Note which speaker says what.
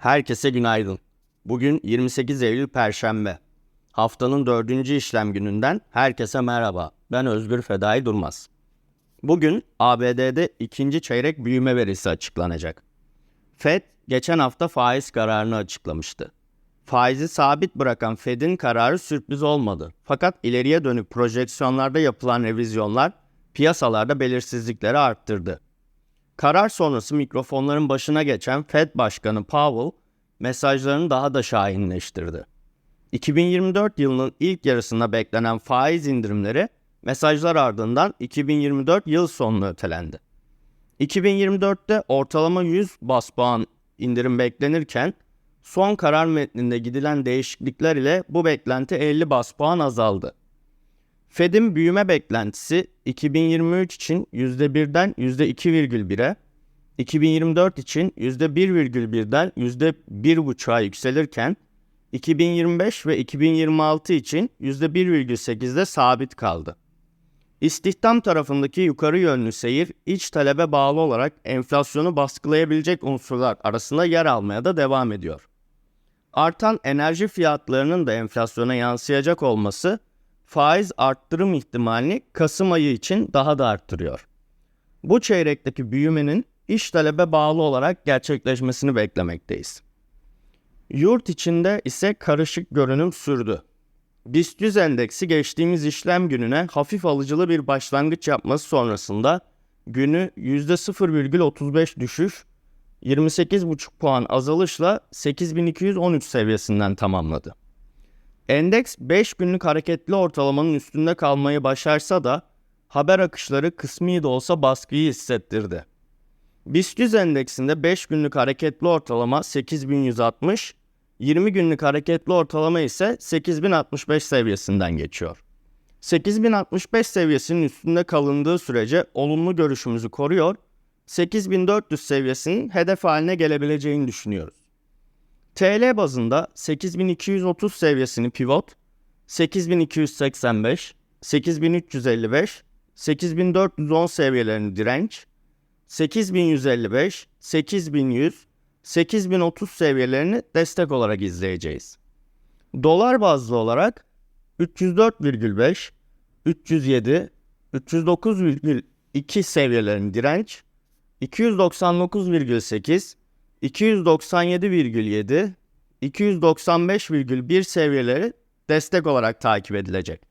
Speaker 1: Herkese günaydın. Bugün 28 Eylül Perşembe. Haftanın dördüncü işlem gününden herkese merhaba. Ben Özgür Fedai Durmaz. Bugün ABD'de ikinci çeyrek büyüme verisi açıklanacak. Fed geçen hafta faiz kararını açıklamıştı. Faizi sabit bırakan Fed'in kararı sürpriz olmadı. Fakat ileriye dönük projeksiyonlarda yapılan revizyonlar piyasalarda belirsizlikleri arttırdı. Karar sonrası mikrofonların başına geçen Fed Başkanı Powell mesajlarını daha da şahinleştirdi. 2024 yılının ilk yarısında beklenen faiz indirimleri mesajlar ardından 2024 yıl sonuna ötelendi. 2024'te ortalama 100 bas puan indirim beklenirken son karar metninde gidilen değişiklikler ile bu beklenti 50 bas puan azaldı. Fed'in büyüme beklentisi 2023 için %1'den %2,1'e, 2024 için %1,1'den %1,5'a yükselirken 2025 ve 2026 için %1,8'de sabit kaldı. İstihdam tarafındaki yukarı yönlü seyir iç talebe bağlı olarak enflasyonu baskılayabilecek unsurlar arasında yer almaya da devam ediyor. Artan enerji fiyatlarının da enflasyona yansıyacak olması faiz arttırım ihtimalini Kasım ayı için daha da arttırıyor. Bu çeyrekteki büyümenin iş talebe bağlı olarak gerçekleşmesini beklemekteyiz. Yurt içinde ise karışık görünüm sürdü. BIST 100 endeksi geçtiğimiz işlem gününe hafif alıcılı bir başlangıç yapması sonrasında günü %0,35 düşüş, 28,5 puan azalışla 8213 seviyesinden tamamladı. Endeks 5 günlük hareketli ortalamanın üstünde kalmayı başarsa da haber akışları kısmi de olsa baskıyı hissettirdi. BIST 100 endeksinde 5 günlük hareketli ortalama 8160, 20 günlük hareketli ortalama ise 8065 seviyesinden geçiyor. 8065 seviyesinin üstünde kalındığı sürece olumlu görüşümüzü koruyor, 8400 seviyesinin hedef haline gelebileceğini düşünüyoruz. TL bazında 8230 seviyesini pivot, 8285, 8355, 8410 seviyelerini direnç, 8155, 8100, 8030 seviyelerini destek olarak izleyeceğiz. Dolar bazlı olarak 304,5, 307, 309,2 seviyelerini direnç, 299,8, 297,7, 295,1 seviyeleri destek olarak takip edilecek.